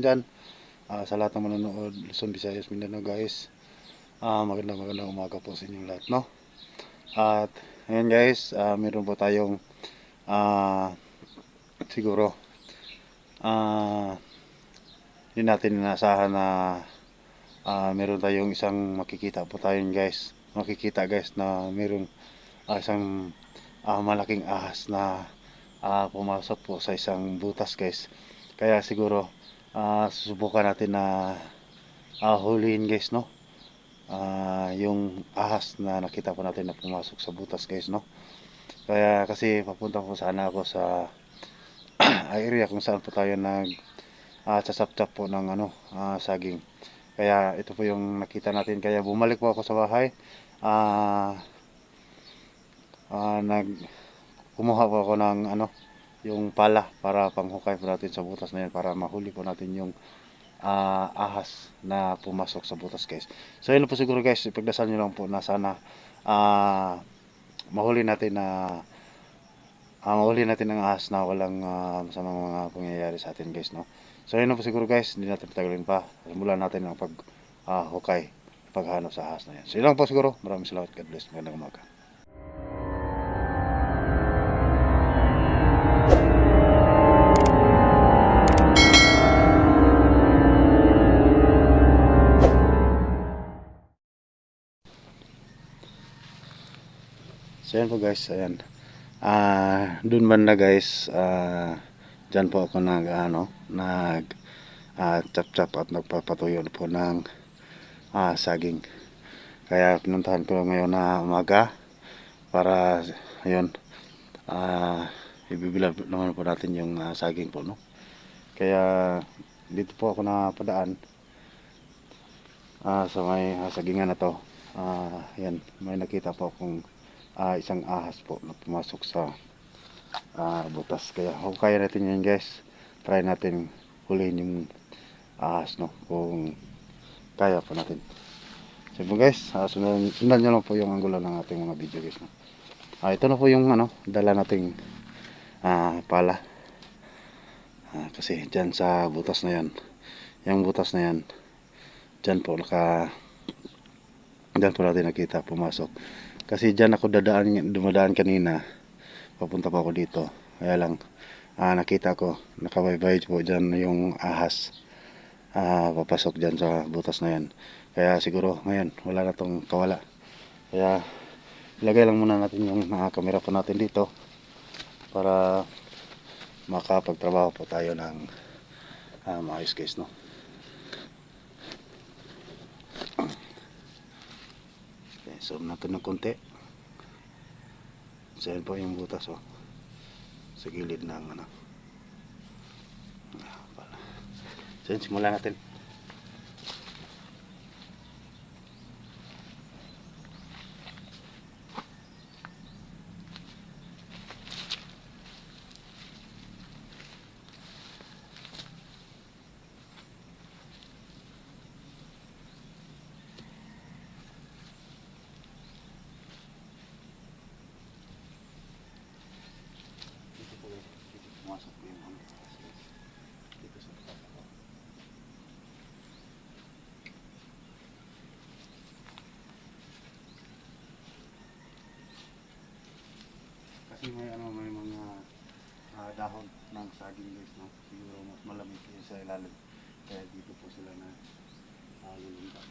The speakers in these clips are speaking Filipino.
natin dyan. Ah, sa lahat ng manonood, Luzon, Visayas, Mindanao guys. Ah, magandang magandang umaga po sa inyong lahat, no? At ayan guys, ah, meron po tayong ah, siguro ah, hindi natin inaasahan na ah, meron tayong isang makikita po tayo guys. Makikita guys na meron ah, isang ah, malaking ahas na ah, pumasok po sa isang butas guys. Kaya siguro ah, susubukan natin na ah, huliin guys no. Ah, yung ahas na nakita po natin na pumasok sa butas guys no. Kaya kasi papunta po sana ako sa area kung saan po tayo nag ah, sasaptap po ng ano ah, saging. Kaya ito po yung nakita natin kaya bumalik po ako sa bahay. Ah ah, nag kumuha po ako ng ano yung pala para panghukay po natin sa butas na yan para mahuli po natin yung ah, ahas na pumasok sa butas guys. So yun po siguro guys, ipagdasal nyo lang po na sana ah, mahuli natin na ah, mahuli natin ang ahas na walang ah, masamang mga pangyayari sa atin guys no. So yun po siguro guys, hindi natin patagalin pa. Simulan natin ang pag ah, hukay, paghanap sa ahas na yan. So yun lang po siguro. Maraming salamat. God bless. Magandang umaga. So yan po guys, ayan. Ah, doon man na guys, ah diyan po ako nag ano, nag ah, chap chap at nagpapatuyo po ng ah, saging. Kaya pinuntahan ko ngayon na umaga para ayun ah ibibilad naman po natin yung ah, saging po no. Kaya dito po ako napadaan ah, sa may ah, sagingan na to. Ah, yan, may nakita po akong ah, isang ahas po na pumasok sa ah, butas. Kaya kung kaya natin yan guys, try natin hulihin yung ahas no kung kaya po natin. So po guys, ah, sundan, sundan nyo lang po yung angulo ng ating mga video guys. No? Ah, ito na po yung ano, dala nating ah, pala. Ah, kasi dyan sa butas na yan, yung butas na yan, dyan po naka, dyan po natin nakita pumasok. Kasi dyan ako dadaan, dumadaan kanina. Papunta pa ako dito. Kaya lang, ah, nakita ko, nakabaybay po dyan yung ahas. Ah, papasok dyan sa butas na yan. Kaya siguro ngayon, wala na tong kawala. Kaya, ilagay lang muna natin yung mga kamera po natin dito. Para makapagtrabaho po tayo ng ah, maayos guys, no? Zoom natin ng konti. So, yan po yung butas, oh. Sa gilid ng, ano. Ah. So, yun, simulan natin. Dito po, guys. Dito pumasok po yung, ano. Dito sa butas ako. Kasi may ano may mga ah, dahon ng saging guys no. Siguro mas malamig sa ilalim. Kaya dito po sila na uh, lulunta.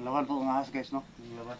Lawan po ang ahas guys no. Lawan.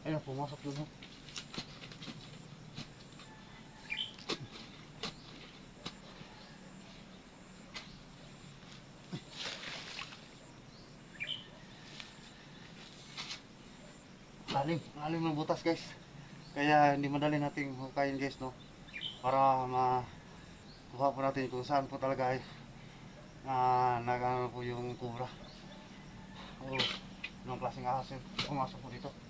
Ayun, pumasok doon. oh. Lalim, lalim ng butas guys. Kaya hindi madali nating hukayin guys no. Para makuha po natin kung saan po talaga ay ah nagano po yung kubra. Oh, anong klaseng ahas yun? Pumasok po dito.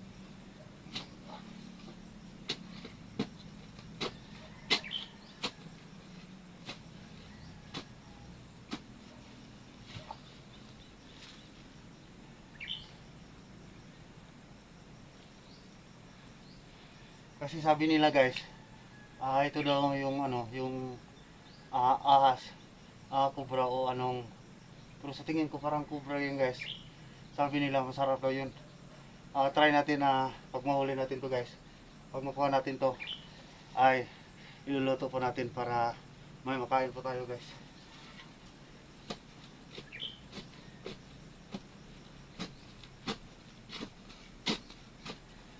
Kasi sabi nila guys, ah ito daw yung ano, yung ah, ahas, ah kubra o anong pero sa tingin ko parang kubra yun guys. Sabi nila masarap daw yun. Ah try natin na pag mahuli natin to guys. Pag makuha natin to ay iluluto po natin para may makain po tayo guys.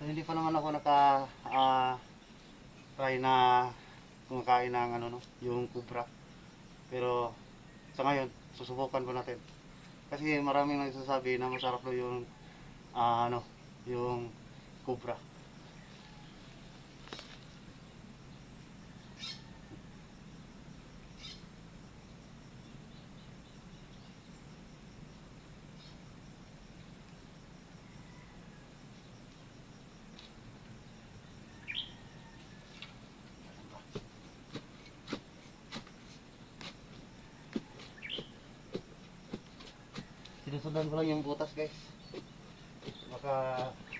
So, hindi pa naman ako naka ah, try na kumakain ng ano no, yung kubra. Pero sa ngayon, susubukan ko natin. Kasi maraming nagsasabi na masarap daw yung ah, ano, yung kubra. Sinusundan ko lang yung butas guys. Baka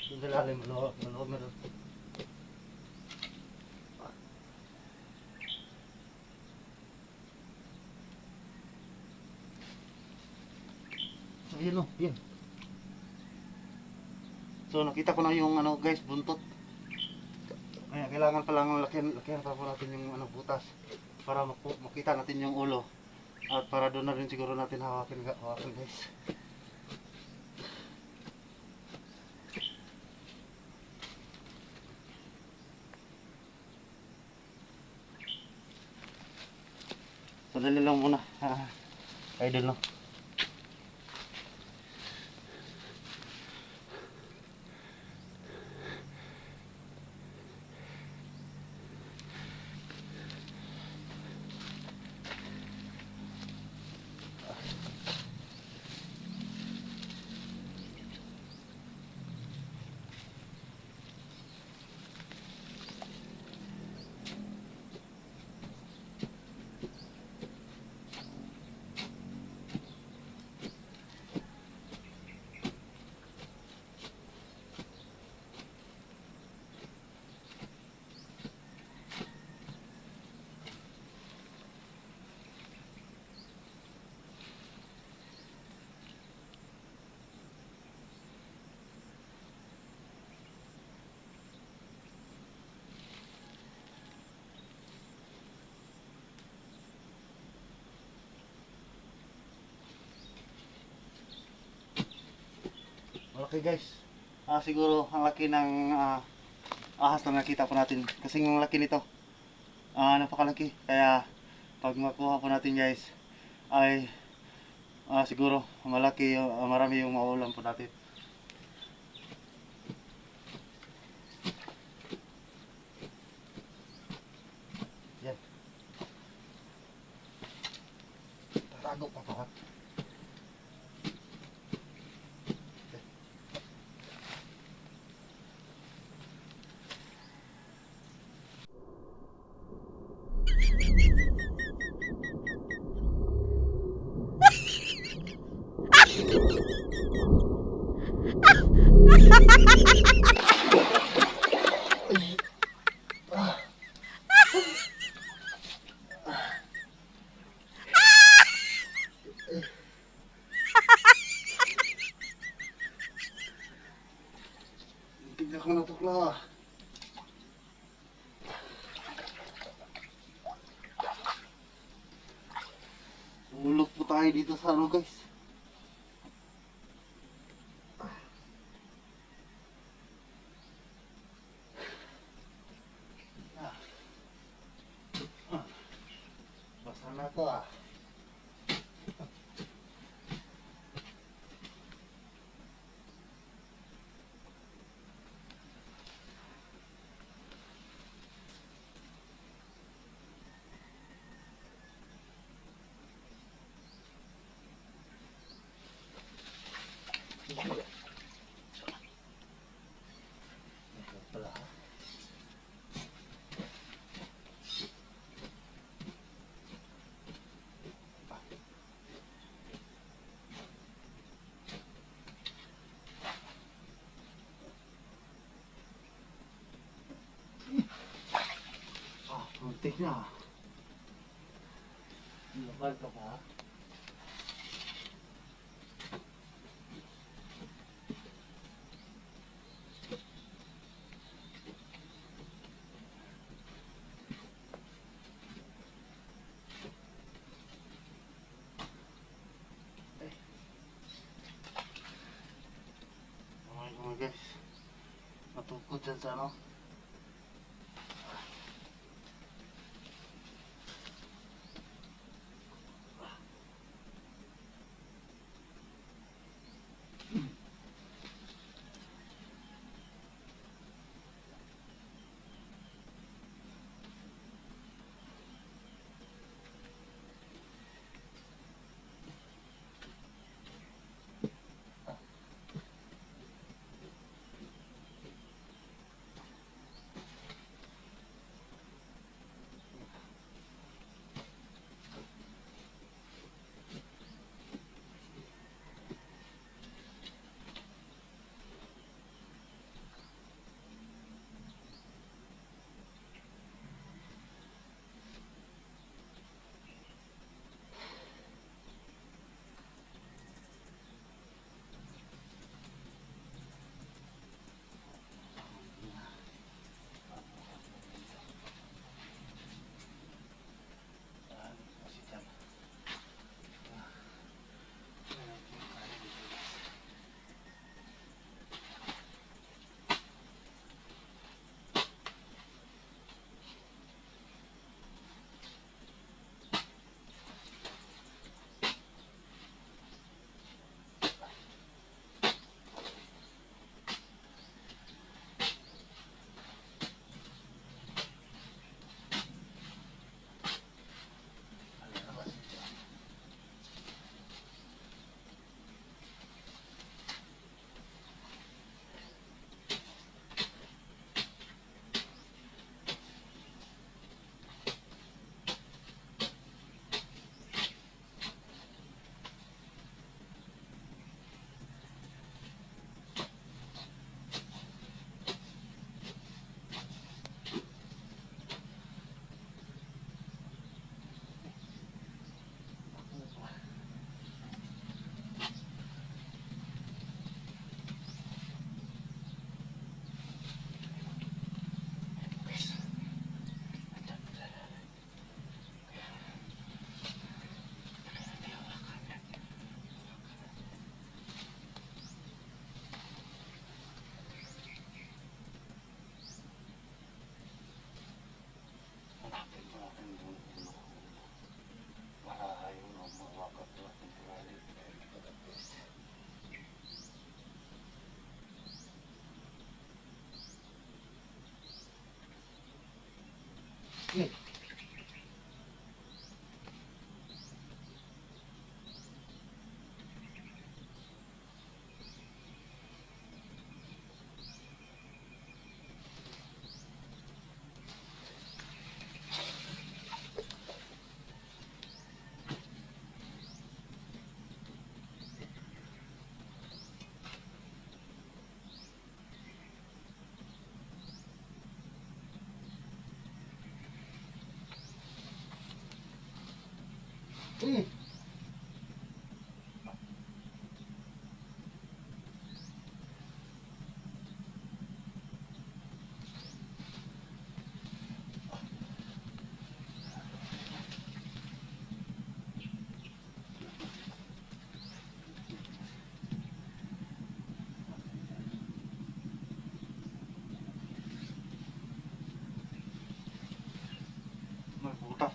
yung dalalim maluwag, maluwag na doon. So, yun o, yun. So nakita ko na yung ano guys, buntot. Kaya kailangan pa lang lakihan, lakihan pa po natin yung ano, butas para makita natin yung ulo. At para doon na rin siguro natin hawakin, hawakin guys. Sandali lang muna. Ah, idol no. Malaki guys. Ah, siguro ang laki ng ah, ahas na nakita po natin. Kasi ang laki nito. Ah, napakalaki. Kaya pag makuha po natin guys ay ah, siguro malaki yung- ah, marami yung maulam po natin. Yan. Tatago pa pa. Tignan ko na tukla. Ulog po tayo dito sa ano guys. na to ah. Ito pala. Ah, muntik na. Lokal ka ba? Okay mga guys. Matungkod dyan sa ano. Eh. May butas pa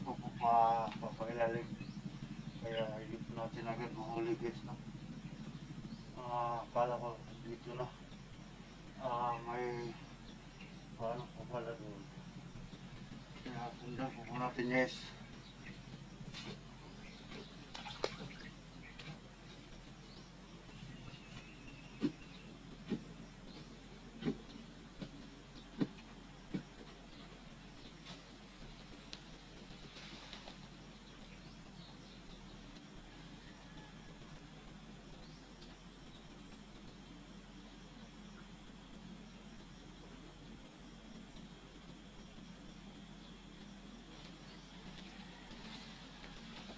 po pa papail ilalim. Kaya po natin agad mahuli guys no. Ah, kala ko dito na. Ah, may paano pa pala doon. Kaya sundan po natin guys.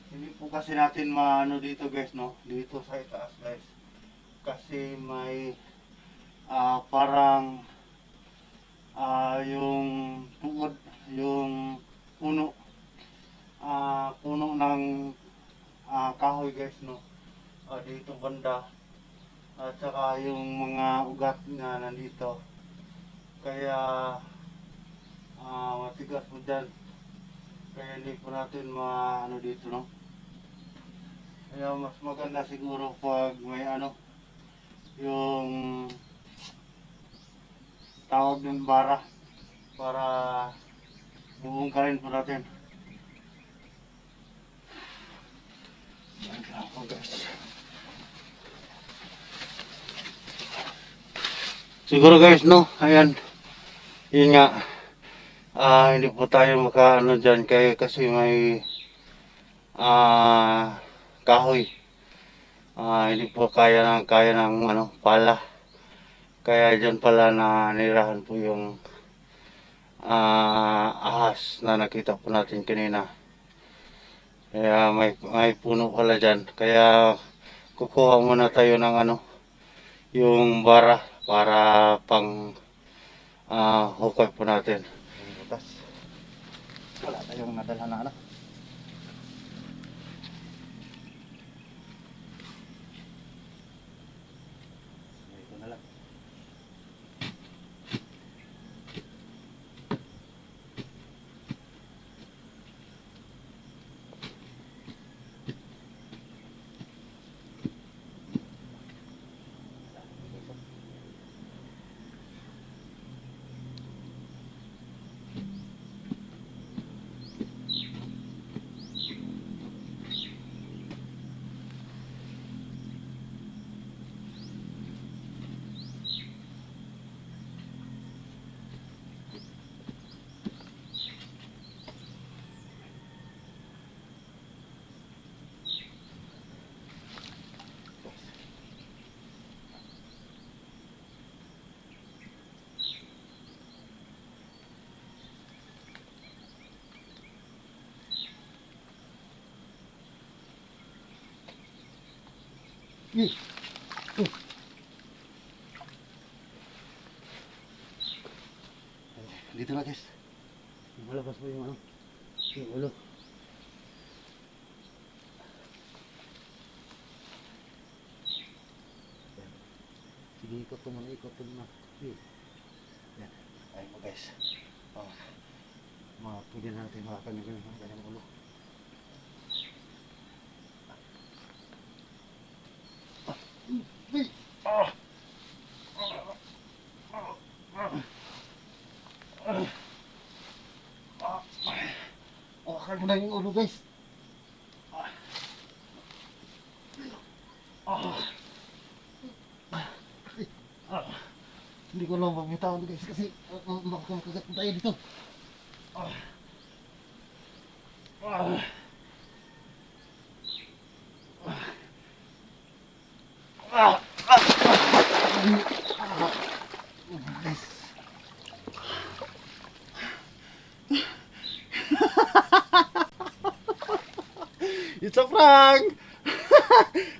Hindi po kasi natin maano dito guys no, dito sa itaas guys. Kasi may ah, parang ah, yung tuod, yung puno ah, puno ng ah, kahoy guys no. Ah, dito banda. At saka yung mga ugat na nandito. Kaya ah, matigas po dyan. Kaya hindi po natin maano dito no. Kaya mas maganda siguro pag may ano, yung tawag ng bara para buong ka rin po natin. Po guys. Siguro guys no, ayan. Yun nga. Ah, hindi po tayo makaano dyan kaya kasi may ah kahoy. Ah, hindi po kaya ng kaya ng ano, pala. Kaya diyan pala na nirahan po yung ah ahas na nakita po natin kanina. Kaya may may puno pala diyan. Kaya kukuha muna tayo ng ano yung bara para pang ah hukay po natin. Wala tayong nadala na ano. Ito na lang. Dito na guys. Malabas po yung ano. Yung ulo. Sige, ikot ko muna, ikot ko muna. Sige. Yan. Ayun po guys. Oh. Mga pwede na natin makakamig ng mga ganyang ulo. Oh, mo na yung ulo guys. Ah. Ah. Hindi ko lang mabitawan guys kasi uh, makakagat tayo dito. Ah.